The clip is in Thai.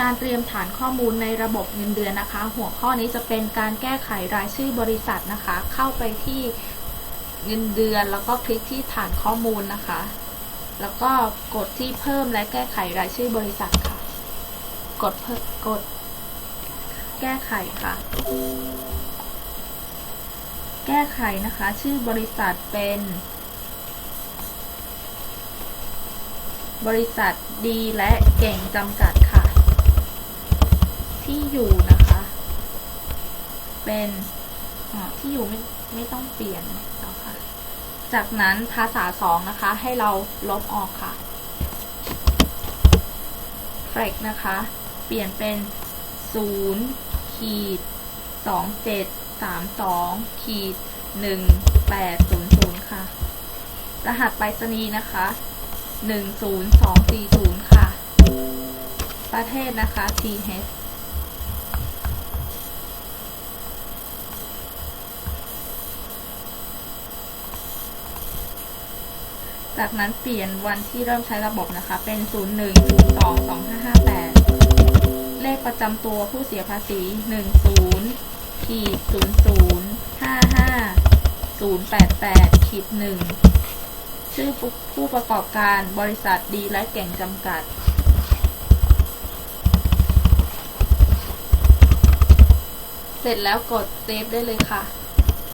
การเตรียมฐานข้อมูลในระบบเงินเดือนนะคะ หัวข้อนี้จะเป็นการแก้ไขรายชื่อบริษัทนะคะ เข้าไปที่เงินเดือนแล้วก็คลิกที่ฐานข้อมูลนะคะ แล้วก็กดที่เพิ่มและแก้ไขรายชื่อบริษัทค่ะ กดเพิ่มกด แก้ไขค่ะ แก้ไขนะคะ ชื่อบริษัทเป็น บริษัทดีและเก่งจำกัด ที่อยู่นะคะ เป็นที่อยู่ไม่ไม่ต้องเปลี่ยนแล้วค่ะ จากนั้นภาษาสองนะคะ ให้เราลบออกค่ะเฟรกนะคะ เปลี่ยนเป็น0ขีด2732ขีด1800ค่ะ รหัสไปรษณีย์นะคะ10240ค่ะ ประเทศนะคะ TH จากนั้นเปลี่ยนวันที่เริ่มใช้ระบบนะคะ เป็น 01 02 2558 เลขประจำตัวผู้เสียภาษี 10ขีด00 55 088ขีด1ชื่อผู้ประกอบการบริษัทดีและเก่งจำกัดเสร็จแล้วกดเซฟได้เลยค่ะ